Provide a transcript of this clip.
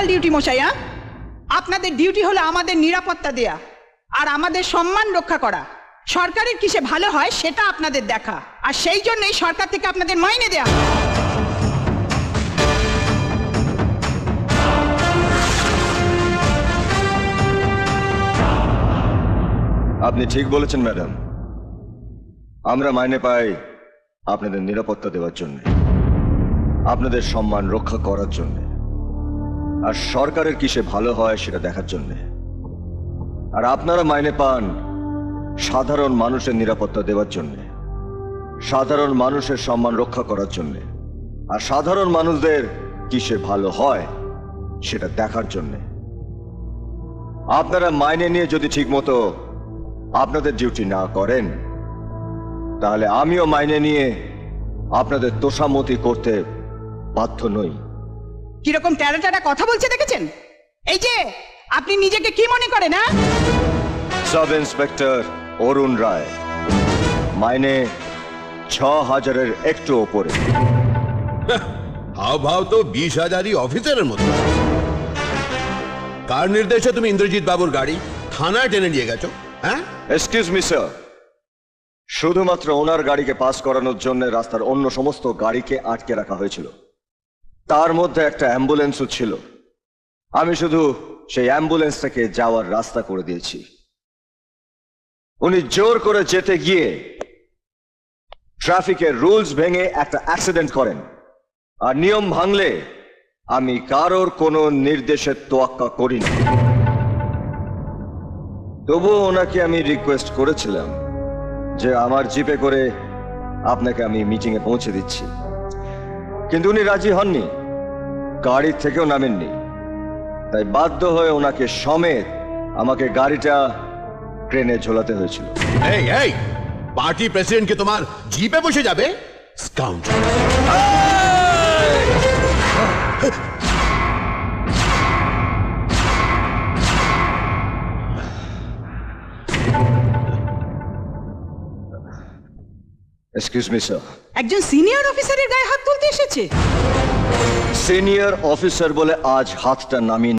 Normal duty মশাই হ্যাঁ? আপনাদের ডিউটি হলো আমাদের নিরাপত্তা দেয়া আর আমাদের সম্মান রক্ষা করা। সরকারের কিসে ভালো হয় সেটা আপনাদের দেখা। আর সেই জন্যই সরকার থেকে আপনাদের মাইনে দেয়া আপনি ঠিক বলেছেন, ম্যাডাম। আমরা মাইনে পাই আপনাদের নিরাপত্তা দেওয়ার জন্য, আপনাদের সম্মান রক্ষা করার জন্য। আর সরকারের কিসে ভালো হয় সেটা দেখার জন্য। আর আপনারা মাইনে পান সাধারণ মানুষের নিরাপত্তা দেওয়ার জন্য, সাধারণ মানুষের সম্মান রক্ষা করার জন্য, আর সাধারণ মানুষদের কিসে ভালো হয় সেটা দেখার জন্যে। আপনারা মাইনে নিয়ে যদি ঠিকমতো আপনাদের ডিউটি না করেন, তাহলে আমিও মাইনে নিয়ে আপনাদের তোষামতি করতে বাধ্য নই। কীরকম ট্যারা ট্যারা কথা বলছে দেখেছেন? এই যে আপনি নিজেকে কি মনে করেন হ্যাঁ? সাব ইন্সপেক্টর অরুণ রায় মাইনে ছ হাজারের একটু ওপরে। হাও ভাও তো বিশ হাজারই অফিসারের মতো। কার নির্দেশে তুমি ইন্দ্রজিৎ বাবুর গাড়ি? থানায় টেনে নিয়ে গেছো হ্যাঁ? এক্সকিউজ মি স্যার শুধুমাত্র ওনার গাড়িকে পাস করানোর জন্য রাস্তার অন্য সমস্ত গাড়িকে আটকে রাখা হয়েছিল। তার মধ্যে একটা অ্যাম্বুলেন্সও ছিল। আমি শুধু সেই অ্যাম্বুলেন্সটাকে যাওয়ার রাস্তা করে দিয়েছি। উনি জোর করে যেতে গিয়ে ট্রাফিকের রুলস ভেঙে একটা অ্যাক্সিডেন্ট করেন। আর নিয়ম ভাঙলে আমি কারোর কোনো নির্দেশের তোয়াক্কা করি না তবুও ওনাকে আমি রিকোয়েস্ট করেছিলাম যে আমার জিপে করে আপনাকে আমি মিটিং এ পৌঁছে দিচ্ছি। কিন্তু উনি রাজি হননি। গাড়ি থেকেও নামেননি। তাই বাধ্য হয়ে ওনাকে সমেত আমাকে গাড়িটা ট্রেনে ঝোলাতে হয়েছিল। এই এই! পার্টি প্রেসিডেন্টকে তোমার জিপে বসে যাবে? স্কাউন্ট এক্সকিউজ মি স্যার একজন সিনিয়র অফিসারের গায়ে হাত তুলতে এসেছে। সিনিয়র অফিসার বলে আজ হাতটা নামিয়ে